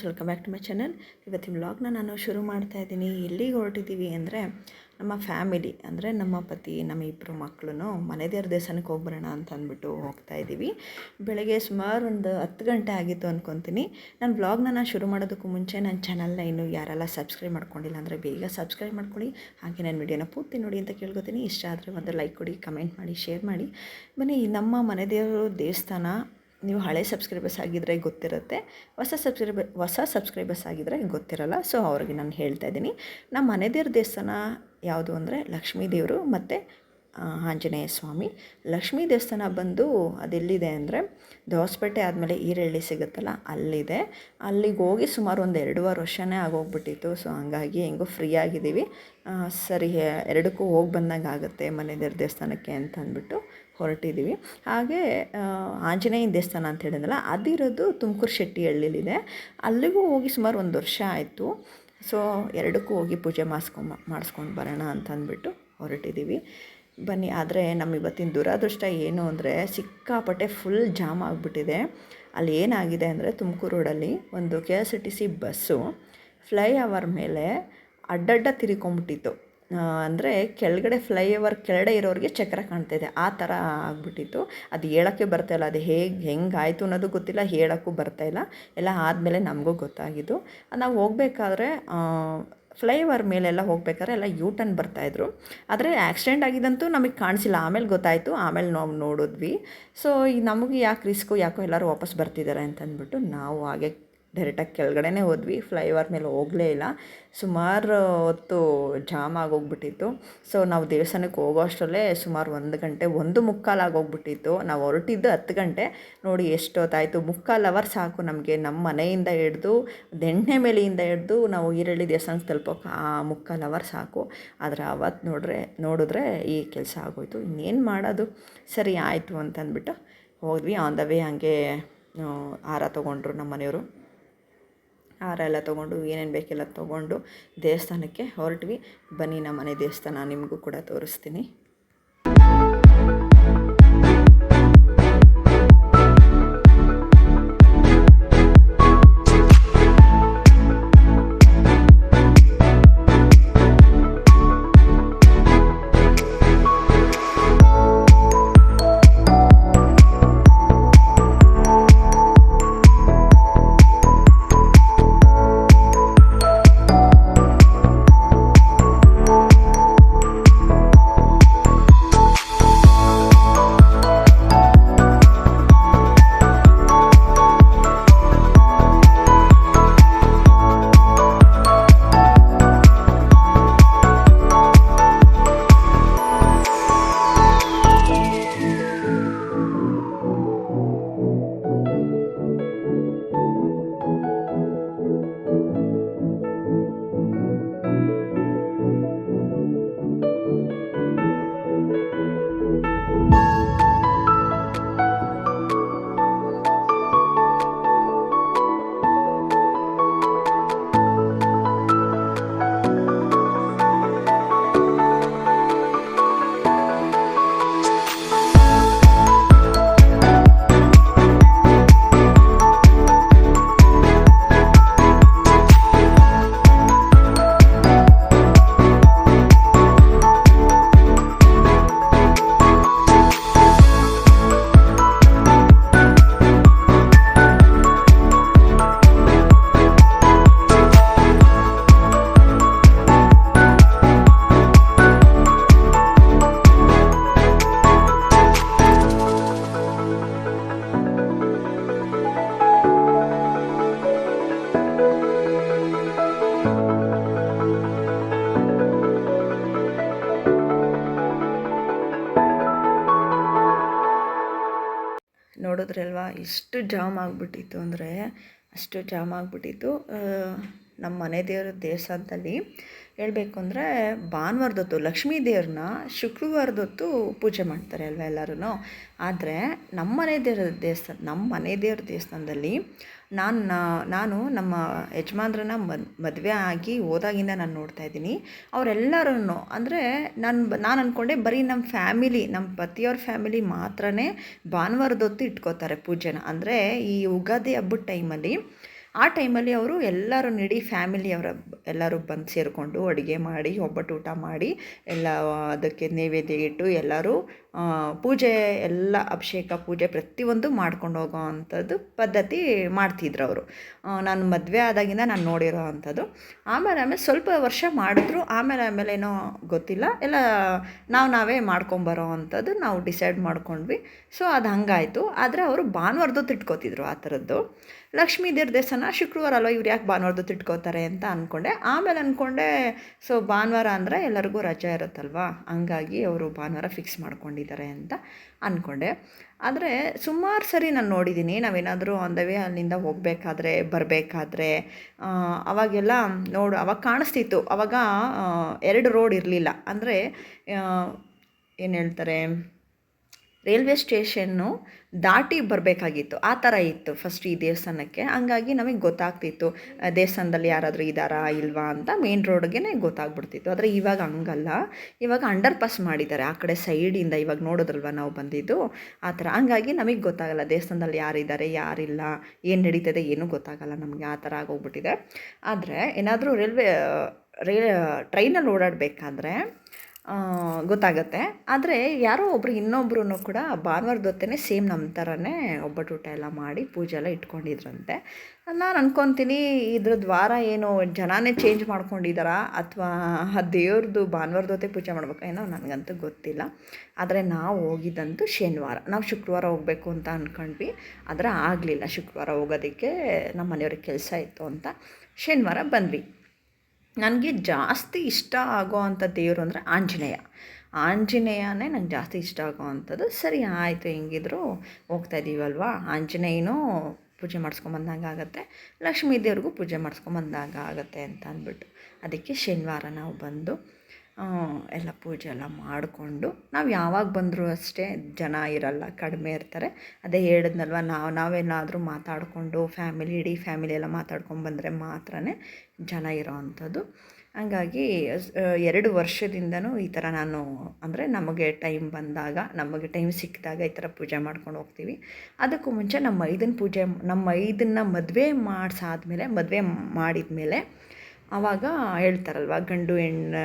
Friends welcome back to my channel ಇವತ್ತಿನ ವ್ಲಾಗ್ನ ನಾನು ಶುರು ಮಾಡ್ತಾ ಇದ್ದೀನಿ. ಎಲ್ಲಿಗೆ ಹೊರಟಿದ್ದೀವಿ ಅಂದರೆ ನಮ್ಮ ಫ್ಯಾಮಿಲಿ ಅಂದರೆ ನಮ್ಮ ಪತಿ, ನಮ್ಮ ಇಬ್ಬರು ಮಕ್ಕಳು ಮನೆ ದೇವ್ರ ದೇವಸ್ಥಾನಕ್ಕೆ ಹೋಗ್ಬರೋಣ ಅಂತ ಅಂದ್ಬಿಟ್ಟು ಹೋಗ್ತಾ ಇದ್ದೀವಿ ಬೆಳಗ್ಗೆ ಸುಮಾರು ಒಂದು ಹತ್ತು ಗಂಟೆ ಆಗಿತ್ತು ಅಂದ್ಕೊತೀನಿ ನಾನು ವ್ಲಾಗ್ನ ನಾನು ಶುರು ಮಾಡೋದಕ್ಕೂ ಮುಂಚೆ ನನ್ನ ಚಾನಲ್ನ ಇನ್ನೂ ಯಾರೆಲ್ಲ ಸಬ್ಸ್ಕ್ರೈಬ್ ಮಾಡ್ಕೊಂಡಿಲ್ಲ ಅಂದರೆ ಬೇಗ ಸಬ್ಸ್ಕ್ರೈಬ್ ಮಾಡ್ಕೊಳ್ಳಿ. ಹಾಗೆ ನನ್ನ ವಿಡಿಯೋನ ಪೂರ್ತಿ ನೋಡಿ ಅಂತ ಕೇಳ್ಕೊತೀನಿ. ಇಷ್ಟ ಆದರೆ ಒಂದು ಲೈಕ್ ಕೊಡಿ ಕಮೆಂಟ್ ಮಾಡಿ ಶೇರ್ ಮಾಡಿ. ಬನ್ನಿ, ನಮ್ಮ ಮನೆ ದೇವರು ದೇವಸ್ಥಾನ ನೀವು ಹಳೆ ಸಬ್ಸ್ಕ್ರೈಬರ್ಸ್ ಆಗಿದ್ದರೆ ಗೊತ್ತಿರುತ್ತೆ, ಹೊಸ ಸಬ್ಸ್ಕ್ರೈಬರ್ ಹೊಸ ಸಬ್ಸ್ಕ್ರೈಬರ್ಸ್ ಆಗಿದ್ದರೆ ಗೊತ್ತಿರಲ್ಲ. ಸೊ ಅವ್ರಿಗೆ ನಾನು ಹೇಳ್ತಾ ಇದ್ದೀನಿ. ನಮ್ಮ ಮನೆ ದೇವ್ರ ದೇವಸ್ಥಾನ ಯಾವುದು ಅಂದರೆ ಲಕ್ಷ್ಮೀ ದೇವರು ಮತ್ತು ಆಂಜನೇಯ ಸ್ವಾಮಿ. ಲಕ್ಷ್ಮೀ ದೇವಸ್ಥಾನ ಬಂದು ಅದೆಲ್ಲಿದೆ ಅಂದರೆ ದೋಸಪೇಟೆ ಆದಮೇಲೆ ಈರಳ್ಳಿ ಸಿಗುತ್ತಲ್ಲ, ಅಲ್ಲಿದೆ. ಅಲ್ಲಿಗೆ ಹೋಗಿ ಸುಮಾರು ಒಂದು ಎರಡೂವರೆ ವರ್ಷನೇ ಆಗೋಗ್ಬಿಟ್ಟಿತ್ತು. ಸೊ ಹಂಗಾಗಿ ಹೆಂಗೋ ಫ್ರೀ ಆಗಿದ್ದೀವಿ. ಸರಿ, ಎರಡಕ್ಕೂ ಹೋಗಿ ಬಂದಂಗೆ ಆಗುತ್ತೆ ಮನೆ ದೇವ್ರ ದೇವಸ್ಥಾನಕ್ಕೆ ಅಂತ ಅಂದ್ಬಿಟ್ಟು ಹೊರಟಿದ್ದೀವಿ. ಹಾಗೆ ಆಂಜನೇಯ ದೇವಸ್ಥಾನ ಅಂತ ಹೇಳಿದ್ನಲ್ಲ, ಅದಿರೋದು ತುಮಕೂರು ಶೆಟ್ಟಿಹಳ್ಳಿಲಿದೆ ಅಲ್ಲಿಗೂ ಹೋಗಿ ಸುಮಾರು ಒಂದು ವರ್ಷ ಆಯಿತು. ಸೊ, ಎರಡಕ್ಕೂ ಹೋಗಿ ಪೂಜೆ ಮಾಡಿಸ್ಕೊಂಬ ಮಾಡಿಸ್ಕೊಂಡು ಬರೋಣ ಅಂತ ಅಂದ್ಬಿಟ್ಟು ಹೊರಟಿದ್ದೀವಿ. ಬನ್ನಿ, ಆದರೆ ನಮ್ಮ ಇವತ್ತಿನ ದುರಾದೃಷ್ಟ ಏನು ಅಂದರೆ, ಸಿಕ್ಕಾಪಟ್ಟೆ ಫುಲ್ ಜಾಮ್ ಆಗಿಬಿಟ್ಟಿದೆ. ಅಲ್ಲಿ ಏನಾಗಿದೆ ಅಂದರೆ, ತುಮಕೂರು ರೋಡಲ್ಲಿ ಒಂದು K S R T C bus flyover ಮೇಲೆ ಅಡ್ಡಡ್ಡ ತಿರ್ಕೊಂಬಿಟ್ಟಿತ್ತು. ಅಂದರೆ ಕೆಳಗಡೆ ಫ್ಲೈಓವರ್ ಕೆಳಗಡೆ ಇರೋರಿಗೆ ಚಕ್ರ ಕಾಣ್ತಾಯಿದೆ ಆ ಥರ ಆಗಿಬಿಟ್ಟಿತ್ತು. ಅದು ಹೇಳೋಕ್ಕೆ ಬರ್ತಾಯಿಲ್ಲ ಅದು ಹೇಗೆ, ಹೆಂಗೆ ಆಯಿತು ಅನ್ನೋದು ಗೊತ್ತಿಲ್ಲ. ಹೇಳೋಕ್ಕೂ ಬರ್ತಾಯಿಲ್ಲ ಎಲ್ಲ ಆದಮೇಲೆ ನಮಗೂ ಗೊತ್ತಾಗಿದ್ದು. ನಾವು ಹೋಗ್ಬೇಕಾದ್ರೆ ಫ್ಲೈಓವರ್ ಮೇಲೆಲ್ಲ ಹೋಗ್ಬೇಕಾದ್ರೆ ಎಲ್ಲ ಯೂ ಟರ್ನ್ ಬರ್ತಾಯಿದ್ರು ಆದರೆ ಆಕ್ಸಿಡೆಂಟ್ ಆಗಿದ್ದಂತೂ ನಮಗೆ ಕಾಣಿಸಿಲ್ಲ. ಆಮೇಲೆ ಗೊತ್ತಾಯಿತು. ಆಮೇಲೆ ನಾವು ನೋಡಿದ್ವಿ. ಸೊ ಈಗ ನಮಗೆ ಯಾಕೆ ರಿಸ್ಕು ಯಾಕೋ ಎಲ್ಲರೂ ವಾಪಸ್ ಬರ್ತಿದ್ದಾರೆ ಅಂತಂದ್ಬಿಟ್ಟು ನಾವು ಹಾಗೆ ಡೈರೆಕ್ಟಾಗಿ ಕೆಳಗಡೆನೇ ಹೋದ್ವಿ. ಫ್ಲೈಓವರ್ ಮೇಲೆ ಹೋಗಲೇ ಇಲ್ಲ. ಸುಮಾರು ಹೊತ್ತು ಜಾಮ್ ಆಗೋಗ್ಬಿಟ್ಟಿತ್ತು. ಸೊ ನಾವು ದೇವಸ್ಥಾನಕ್ಕೆ ಹೋಗೋ ಅಷ್ಟರಲ್ಲೇ ಸುಮಾರು ಒಂದು ಗಂಟೆ, ಒಂದು ಮುಕ್ಕಾಲು ಆಗೋಗ್ಬಿಟ್ಟಿತ್ತು. ನಾವು ಹೊರಟಿದ್ದು ಹತ್ತು ಗಂಟೆ. ನೋಡಿ ಎಷ್ಟೊತ್ತಾಯಿತು. ಮುಕ್ಕಾಲು ಅವರ್ ಸಾಕು ನಮಗೆ. ನಮ್ಮ ಮನೆಯಿಂದ ಹಿಡ್ದು, ದೆಣ್ಣೆ ಮೇಲೆಯಿಂದ ಹಿಡ್ದು ನಾವು ಈರಳ್ಳಿ ದೇವಸ್ಥಾನಕ್ಕೆ ತಲುಪೋಕೆ ಆ ಮುಕ್ಕಾಲು ಅವರ್ ಸಾಕು. ಆದರೆ ಅವತ್ತು ನೋಡ್ರೆ, ನೋಡಿದ್ರೆ ಈ ಕೆಲಸ ಆಗೋಯ್ತು. ಇನ್ನೇನು ಮಾಡೋದು? ಸರಿ, ಆಯಿತು ಅಂತಂದ್ಬಿಟ್ಟು ಹೋದ್ವಿ. ಆನ್ ದ ವೇ ಹಾಗೆ ಆರ ತೊಗೊಂಡ್ರು ನಮ್ಮ ಮನೆಯವರು. ಹಾರ ಎಲ್ಲ ತೊಗೊಂಡು, ಏನೇನು ಬೇಕೆಲ್ಲ ತೊಗೊಂಡು ದೇವಸ್ಥಾನಕ್ಕೆ ಹೊರಟ್ವಿ. ಬನ್ನಿ ನಮ್ಮ ಮನೆ ದೇವಸ್ಥಾನ ನಿಮಗೂ ಕೂಡ ತೋರಿಸ್ತೀನಿ. ಜಾಮ್ ಆಗಿಬಿಟ್ಟಿತ್ತು ಅಂದರೆ ಅಷ್ಟು ಜಾಮ್ ಆಗಿಬಿಟ್ಟಿತ್ತು. ನಮ್ಮ ಮನೆ ದೇವರ ದೇವಸ್ಥಾನದಲ್ಲಿ ಹೇಳಬೇಕು ಅಂದರೆ ಭಾನುವಾರದೊತ್ತು ಲಕ್ಷ್ಮೀ ದೇವ್ರನ್ನ ಶುಕ್ರವಾರದೊತ್ತು ಪೂಜೆ ಮಾಡ್ತಾರೆ ಅಲ್ವಾ ಎಲ್ಲರೂ ಆದರೆ ನಮ್ಮ ಮನೆ ದೇವರ ದೇವಸ್ಥಾನ, ನಮ್ಮ ಮನೆ ದೇವ್ರ ದೇವಸ್ಥಾನದಲ್ಲಿ ನಾನು ನಾನು ನಮ್ಮ ಯಜಮಾನ್ರನ್ನ ಮದ್, ಮದುವೆ ಆಗಿ ಹೋದಾಗಿಂದ ನಾನು ನೋಡ್ತಾ ಇದ್ದೀನಿ. ಅವರೆಲ್ಲರೂ ಅಂದರೆ ನಾನು ನಾನು ಅಂದ್ಕೊಂಡೆ ಬರೀ ನಮ್ಮ ಫ್ಯಾಮಿಲಿ ನಮ್ಮ ಪತಿಯವ್ರ ಫ್ಯಾಮಿಲಿ ಮಾತ್ರನೇ ಭಾನುವಾರದೊತ್ತು ಇಟ್ಕೋತಾರೆ ಪೂಜೆನ. ಅಂದರೆ ಈ ಯುಗಾದಿ ಹಬ್ಬದ ಟೈಮಲ್ಲಿ ಆ ಟೈಮಲ್ಲಿ ಅವರು ಎಲ್ಲರೂ ಇಡೀ ಫ್ಯಾಮಿಲಿಯವರ ಎಲ್ಲರೂ ಬಂದು ಸೇರಿಕೊಂಡು ಅಡುಗೆ ಮಾಡಿ, ಒಬ್ಬಟ್ಟು ಊಟ ಮಾಡಿ, ಎಲ್ಲ ಅದಕ್ಕೆ ನೈವೇದ್ಯ ಇಟ್ಟು ಎಲ್ಲರೂ ಪೂಜೆ, ಎಲ್ಲ ಅಭಿಷೇಕ, ಪೂಜೆ ಪ್ರತಿಯೊಂದು ಮಾಡ್ಕೊಂಡು ಹೋಗೋ ಅಂಥದ್ದು ಪದ್ಧತಿ ಮಾಡ್ತಿದ್ರು ಅವರು. ನಾನು ಮದುವೆ ಆದಾಗಿಂದ ನಾನು ನೋಡಿರೋ ಅಂಥದ್ದು. ಆಮೇಲೆ ಆಮೇಲೆ ಸ್ವಲ್ಪ ವರ್ಷ ಮಾಡಿದ್ರು, ಆಮೇಲೆ ಆಮೇಲೆ ಏನೋ ಗೊತ್ತಿಲ್ಲ. ಎಲ್ಲ ನಾವು ನಾವೇ ಮಾಡ್ಕೊಂಬರೋ ಅಂಥದ್ದು ನಾವು ಡಿಸೈಡ್ ಮಾಡ್ಕೊಂಡ್ವಿ. ಸೊ, ಅದು ಹಂಗಾಯಿತು. ಆದರೆ ಅವರು ಭಾನುವಾರದ್ದು ಇಟ್ಕೋತಿದ್ರು ಆ ಥರದ್ದು. ಲಕ್ಷ್ಮೀ ದೇವ್ರ ದೇವಸ್ಥಾನ ಶುಕ್ರವಾರ ಅಲ್ವ ಇವ್ರು ಯಾಕೆ ಭಾನುವಾರದ್ದು ತಿಟ್ಕೋತಾರೆ ಅಂತ ಅಂದ್ಕೊಂಡೆ ಆಮೇಲೆ ಅಂದ್ಕೊಂಡೆ ಸೊ ಭಾನುವಾರ ಅಂದರೆ ಎಲ್ಲರಿಗೂ ರಜೆ ಇರುತ್ತಲ್ವಾ? ಹಂಗಾಗಿ ಅವರು ಭಾನುವಾರ ಫಿಕ್ಸ್ ಮಾಡ್ಕೊಂಡಿದ್ದಾರೆ ಅಂತ ಅಂದ್ಕೊಂಡೆ ಆದರೆ ಸುಮಾರು ಸರಿ ನಾನು ನೋಡಿದ್ದೀನಿ ನಾವೇನಾದರೂ ವೇ ಅಲ್ಲಿಂದ ಹೋಗಬೇಕಾದ್ರೆ, ಬರಬೇಕಾದ್ರೆ ಅವಾಗೆಲ್ಲ ನೋಡು, ಅವಾಗ ಕಾಣಿಸ್ತಿತ್ತು. ಅವಾಗ ಎರಡು ರೋಡ್ ಇರಲಿಲ್ಲ. ಅಂದರೆ ಏನು ಹೇಳ್ತಾರೆ ರೈಲ್ವೆ ಸ್ಟೇಷನ್ನು ದಾಟಿ ಬರಬೇಕಾಗಿತ್ತು. ಆ ಥರ ಇತ್ತು ಫಸ್ಟ್ ಈ ದೇವಸ್ಥಾನಕ್ಕೆ. ಹಂಗಾಗಿ ನಮಗೆ ಗೊತ್ತಾಗ್ತಿತ್ತು ದೇವಸ್ಥಾನದಲ್ಲಿ ಯಾರಾದರೂ ಇದ್ದಾರಾ ಇಲ್ವಾ ಅಂತ ಮೇನ್ ರೋಡ್ಗೆ ಗೊತ್ತಾಗ್ಬಿಡ್ತಿತ್ತು. ಆದರೆ ಇವಾಗ ಹಂಗಲ್ಲ. ಇವಾಗ ಅಂಡರ್ ಪಾಸ್ ಮಾಡಿದ್ದಾರೆ. ಆ ಕಡೆ ಸೈಡಿಂದ ಇವಾಗ ನೋಡೋದಲ್ವ ನಾವು ಬಂದಿದ್ದು? ಆ ಥರ. ಹಂಗಾಗಿ ನಮಗೆ ಗೊತ್ತಾಗಲ್ಲ ದೇವಸ್ಥಾನದಲ್ಲಿ ಯಾರಿದ್ದಾರೆ ಯಾರಿಲ್ಲ, ಏನು ನಡೀತದೆ, ಏನೂ ಗೊತ್ತಾಗಲ್ಲ ನಮಗೆ. ಆ ಥರ ಆಗೋಗ್ಬಿಟ್ಟಿದೆ. ಆದರೆ ಏನಾದರೂ ರೈಲ್ವೆ ರೇ ಟ್ರೈನಲ್ಲಿ ಓಡಾಡಬೇಕಾದ್ರೆ ಗೊತ್ತಾಗುತ್ತೆ. ಆದರೆ ಯಾರೋ ಒಬ್ರು ಇನ್ನೊಬ್ರು ಕೂಡ ಭಾನುವಾರದ ಹೊತ್ತೇ ಸೇಮ್ ನಮ್ಮ ಥರನೇ ಒಬ್ಬಟ್ಟು ಊಟ ಎಲ್ಲ ಮಾಡಿ ಪೂಜೆ ಎಲ್ಲ ಇಟ್ಕೊಂಡಿದ್ರಂತೆ. ನಾನು ಅನ್ಕೊತೀನಿ ಇದ್ರ ದ್ವಾರ ಏನು ಜನಾನೇ ಚೇಂಜ್ ಮಾಡ್ಕೊಂಡಿದ್ದಾರಾ ಅಥವಾ ಆ ದೇವ್ರದ್ದು ಭಾನುವಾರದ ಹೊತ್ತೇ ಪೂಜೆ ಮಾಡ್ಬೇಕು ಏನೋ ನನಗಂತೂ ಗೊತ್ತಿಲ್ಲ. ಆದರೆ ನಾವು ಹೋಗಿದ್ದಂತೂ ಶನಿವಾರ. ನಾವು ಶುಕ್ರವಾರ ಹೋಗಬೇಕು ಅಂತ ಅಂದ್ಕೊಂಡ್ವಿ ಆದರೆ ಆಗಲಿಲ್ಲ ಶುಕ್ರವಾರ ಹೋಗೋದಕ್ಕೆ ನಮ್ಮ ಮನೆಯವ್ರಿಗೆ ಕೆಲಸ ಇತ್ತು ಅಂತ ಶನಿವಾರ ಬಂದ್ವಿ. ನನಗೆ ಜಾಸ್ತಿ ಇಷ್ಟ ಆಗೋ ಅಂಥ ದೇವರು ಅಂದರೆ ಆಂಜನೇಯ. ಆಂಜನೇಯನೇ ನಂಗೆ ಜಾಸ್ತಿ ಇಷ್ಟ ಆಗೋ ಅಂಥದ್ದು, ಸರಿ ಆಯಿತು ಹೆಂಗಿದ್ರು ಹೋಗ್ತಾ ಇದ್ದೀವಲ್ವಾ ಆಂಜನೇಯನೂ ಪೂಜೆ ಮಾಡಿಸ್ಕೊಂಬಂದಂಗೆ ಆಗುತ್ತೆ ಲಕ್ಷ್ಮೀ ದೇವ್ರಿಗೂ ಪೂಜೆ ಮಾಡಿಸ್ಕೊಂಬಂದಂಗೆ ಆಗುತ್ತೆ ಅಂತ ಅಂದ್ಬಿಟ್ಟು. ಅದಕ್ಕೆ ಶನಿವಾರ ನಾವು ಬಂದು ಎಲ್ಲ ಪೂಜೆ ಎಲ್ಲ ಮಾಡಿಕೊಂಡು ನಾವು ಯಾವಾಗ ಬಂದರೂ ಅಷ್ಟೇ ಜನ ಇರಲ್ಲ, ಕಡಿಮೆ ಇರ್ತಾರೆ. ಅದೇ ಹೇಳಿದ್ನಲ್ವ, ನಾವು, ನಾವೇನಾದರೂ ಮಾತಾಡಿಕೊಂಡು ಫ್ಯಾಮಿಲಿ, ಇಡೀ ಫ್ಯಾಮಿಲಿ ಎಲ್ಲ ಮಾತಾಡ್ಕೊಂಡು ಬಂದರೆ ಮಾತ್ರ ಜನ ಇರೋ ಅಂಥದ್ದು. ಹಂಗಾಗಿ ಎರಡು ವರ್ಷದಿಂದನೂ ಈ ಥರ ನಾನು, ಅಂದರೆ ನಮಗೆ ಟೈಮ್ ಬಂದಾಗ, ನಮಗೆ ಟೈಮ್ ಸಿಕ್ಕಿದಾಗ ಈ ಥರ ಪೂಜೆ ಮಾಡ್ಕೊಂಡು ಹೋಗ್ತೀವಿ. ಅದಕ್ಕೂ ಮುಂಚೆ ನಮ್ಮ ಐದನ ಪೂಜೆ ನಮ್ಮ ಐದನ್ನ ಮದುವೆ ಮಾಡಿಸಾದ್ಮೇಲೆ, ಮದುವೆ ಮಾಡಿದ ಮೇಲೆ ಆವಾಗ ಹೇಳ್ತಾರಲ್ವ, ಗಂಡು ಹೆಣ್ಣು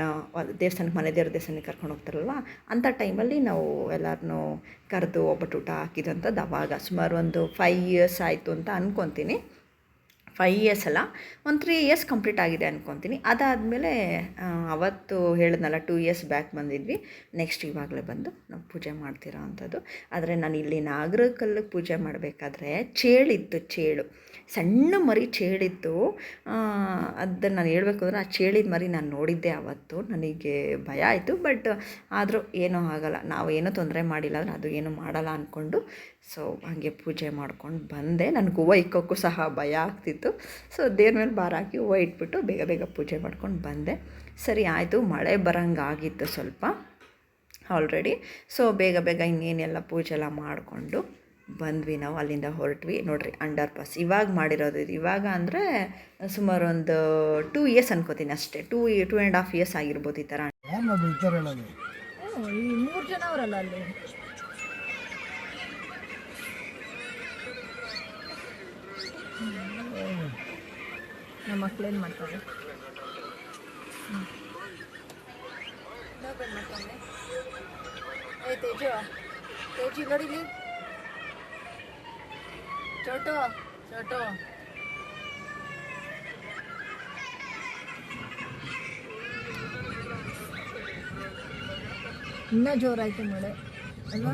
ದೇವಸ್ಥಾನಕ್ಕೆ ಮನೆ ದೇವ್ರ ದೇವಸ್ಥಾನಕ್ಕೆ ಕರ್ಕೊಂಡು ಹೋಗ್ತಾರಲ್ವ ಅಂಥ ಟೈಮಲ್ಲಿ ನಾವು ಎಲ್ಲರನ್ನೂ ಕರೆದು ಒಬ್ಬಟ್ಟು ಊಟ ಹಾಕಿದಂಥದ್ದು ಆವಾಗ ಸುಮಾರು ಒಂದು ಫೈವ್ ಇಯರ್ಸ್ ಆಯಿತು ಅಂತ ಅಂದ್ಕೊತೀನಿ ಫೈವ್ ಇಯರ್ಸ್ ಅಲ್ಲ, ಒಂದು ತ್ರೀ ಇಯರ್ಸ್ ಕಂಪ್ಲೀಟ್ ಆಗಿದೆ ಅಂದ್ಕೊತೀನಿ ಅದಾದಮೇಲೆ ಅವತ್ತು ಹೇಳಿದ್ನಲ್ಲ ಟೂ ಇಯರ್ಸ್ ಬ್ಯಾಕ್ ಬಂದಿದ್ವಿ. ನೆಕ್ಸ್ಟ್ ಇವಾಗಲೇ ಬಂದು ನಾವು ಪೂಜೆ ಮಾಡ್ತಿರೋ ಅಂಥದ್ದು. ಆದರೆ ನಾನು ಇಲ್ಲಿ ನಾಗರಕಲ್ಲಿಗೆ ಪೂಜೆ ಮಾಡಬೇಕಾದ್ರೆ ಚೇಳಿತ್ತು, ಚೇಳು. ಸಣ್ಣ ಮರಿ ಚೇಳಿತ್ತು. ಅದನ್ನು ನಾನು ಹೇಳಬೇಕು ಅಂದರೆ ಆ ಚೇಳಿದ ಮರಿ ನಾನು ನೋಡಿದ್ದೆ ಅವತ್ತು. ನನಗೆ ಭಯ ಆಯಿತು ಬಟ್ ಆದರೂ ಏನೂ ಆಗಲ್ಲ. ನಾವು ಏನೂ ತೊಂದರೆ ಮಾಡಿಲ್ಲ ಅಂದರೆ ಅದು ಏನೂ ಮಾಡಲ್ಲ ಅಂದ್ಕೊಂಡು ಸೊ ಹಾಗೆ ಪೂಜೆ ಮಾಡ್ಕೊಂಡು ಬಂದೆ. ನನಗೆ ಹೂವು ಇಕ್ಕೋಕ್ಕೂ ಸಹ ಭಯ ಆಗ್ತಿತ್ತು. ಸೊ ದೇವ್ರ ಮೇಲೆ ಭಾರ ಹಾಕಿ ಹೂವು ಇಟ್ಬಿಟ್ಟು ಬೇಗ ಬೇಗ ಪೂಜೆ ಮಾಡ್ಕೊಂಡು ಬಂದೆ. ಸರಿ ಆಯಿತು. ಮಳೆ ಬರಂಗಾಗಿತ್ತು ಆಗಿತ್ತು ಸ್ವಲ್ಪ ಆಲ್ರೆಡಿ ಸೊ ಬೇಗ ಬೇಗ ಇನ್ನೇನೆಲ್ಲ ಪೂಜೆ ಎಲ್ಲ ಮಾಡಿಕೊಂಡು ಬಂದ್ವಿ ನಾವು. ಅಲ್ಲಿಂದ ಹೊರಟ್ವಿ. ನೋಡ್ರಿ ಅಂಡರ್ ಪಾಸ್ ಇವಾಗ ಮಾಡಿರೋದು ಇದು. ಇವಾಗ ಅಂದರೆ ಸುಮಾರು ಒಂದು ಟೂ ಇಯರ್ಸ್ ಅನ್ಕೋತೀನಿ ಅಷ್ಟೇ. Two two and half years ಆಗಿರ್ಬೋದು ಈ ಥರ ಮೂರು ಜನ ಅವರಲ್ಲ ಅಲ್ಲಿ? ನಮ್ಮ ಮಕ್ಳೇನು ಮಾಡ್ತಾರೆ? ಏ ತೇಜು. ತೇಜು ಇಲ್ಲಿ ನೋಡಿ ಇಲ್ಲಿ. ಚೋಟು ಚೋಟು. ಇನ್ನೂ ಜೋರಾಯ್ತು ಮಳೆ. ಅಲ್ವಾ?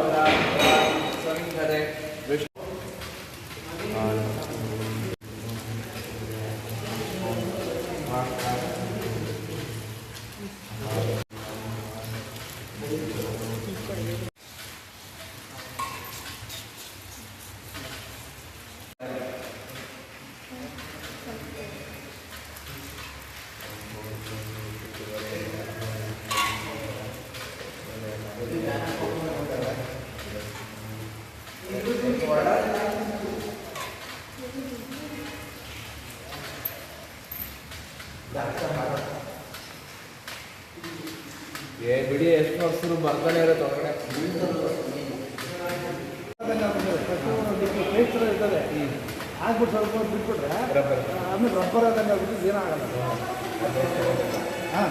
ಬರ್ತಾನೆ ಇರುತ್ತೆ ಹೊರಗಡೆ ಇರ್ತದೆ ಹಾಕ್ಬಿಟ್ಟು ಸ್ವಲ್ಪ ಹೊತ್ತು ಬಿಟ್ಬಿಟ್ರೆ ಆಮೇಲೆ ರಬ್ಬರ್ ಆದಂಗೆ ಆಗ್ಬಿಟ್ಟು ಏನಾಗಲ್ಲ ಹಾಂ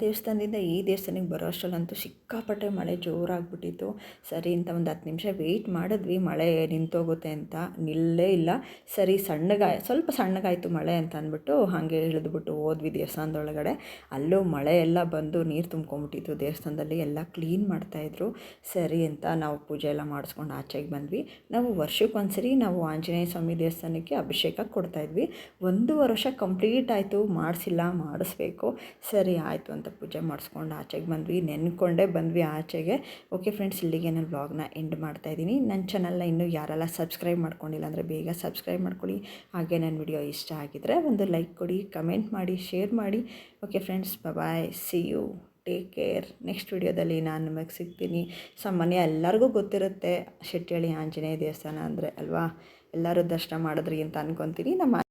ದೇವಸ್ಥಾನದಿಂದ ಈ ದೇವಸ್ಥಾನಕ್ಕೆ ಬರೋ ಅಷ್ಟರಲ್ಲಂತೂ ಸಿಕ್ಕಾಪಟ್ಟೆ ಮಳೆ ಜೋರಾಗ್ಬಿಟ್ಟಿತ್ತು. ಸರಿ ಅಂತ ಒಂದು ಹತ್ತು ನಿಮಿಷ ವೆಯ್ಟ್ ಮಾಡಿದ್ವಿ, ಮಳೆ ನಿಂತೋಗುತ್ತೆ ಅಂತ. ನಿಲ್ಲೇ ಇಲ್ಲ. ಸರಿ ಸಣ್ಣಗಾಯ ಸ್ವಲ್ಪ ಸಣ್ಣಗಾಯಿತು ಮಳೆ ಅಂತ ಅಂದ್ಬಿಟ್ಟು ಹಾಗೆ ಇಳಿದ್ಬಿಟ್ಟು ಹೋದ್ವಿ ದೇವಸ್ಥಾನದೊಳಗಡೆ. ಅಲ್ಲೂ ಮಳೆ ಎಲ್ಲ ಬಂದು ನೀರು ತುಂಬ್ಕೊಂಡ್ಬಿಟ್ಟಿತ್ತು ದೇವಸ್ಥಾನದಲ್ಲಿ, ಎಲ್ಲ ಕ್ಲೀನ್ ಮಾಡ್ತಾಯಿದ್ರು ಸರಿ ಅಂತ ನಾವು ಪೂಜೆ ಎಲ್ಲ ಮಾಡಿಸ್ಕೊಂಡು ಆಚೆಗೆ ಬಂದ್ವಿ. ನಾವು ವರ್ಷಕ್ಕೊಂದ್ಸರಿ ನಾವು ಆಂಜನೇಯ ಸ್ವಾಮಿ ದೇವಸ್ಥಾನಕ್ಕೆ ಅಭಿಷೇಕ ಕೊಡ್ತಾಯಿದ್ವಿ ಒಂದು ವರ್ಷ ಕಂಪ್ಲೀಟ್ ಆಯಿತು, ಮಾಡಿಸಿಲ್ಲ, ಮಾಡಿಸ್ಬೇಕು. ಸರಿ, ಆಯಿತು ಅಂತ ಪೂಜೆ ಮಾಡಿಸ್ಕೊಂಡು ಆಚೆಗೆ ಬಂದ್ವಿ, ನೆನ್ಕೊಂಡೇ ಬಂದ್ವಿ ಆಚೆಗೆ. ಓಕೆ ಫ್ರೆಂಡ್ಸ್ ಇಲ್ಲಿಗೆ ನಾನು ಬ್ಲಾಗ್ನ ಎಂಡ್ ಮಾಡ್ತಾ ಇದ್ದೀನಿ. ನನ್ನ ಚಾನಲ್ನ ಇನ್ನೂ ಯಾರೆಲ್ಲ ಸಬ್ಸ್ಕ್ರೈಬ್ ಮಾಡ್ಕೊಂಡಿಲ್ಲ ಅಂದರೆ ಬೇಗ ಸಬ್ಸ್ಕ್ರೈಬ್ ಮಾಡ್ಕೊಳ್ಳಿ. ಹಾಗೆ ನನ್ನ ವಿಡಿಯೋ ಇಷ್ಟ ಆಗಿದ್ರೆ ಒಂದು ಲೈಕ್ ಕೊಡಿ ಕಮೆಂಟ್ ಮಾಡಿ ಶೇರ್ ಮಾಡಿ. Okay friends bye see you take care next ವಿಡಿಯೋದಲ್ಲಿ ನಾನು ನಿಮಗೆ ಸಿಗ್ತೀನಿ. ಸಾಮಾನ್ಯ ಎಲ್ಲರಿಗೂ ಗೊತ್ತಿರುತ್ತೆ, ಶೆಟ್ಟಿಹಳ್ಳಿ ಆಂಜನೇಯ ದೇವಸ್ಥಾನ ಅಂದರೆ ಅಲ್ವಾ? ಎಲ್ಲರೂ ದರ್ಶನ ಮಾಡಿದ್ರಿ ಅಂತ ಅನ್ಕೊತೀನಿ. ನಮ್ಮ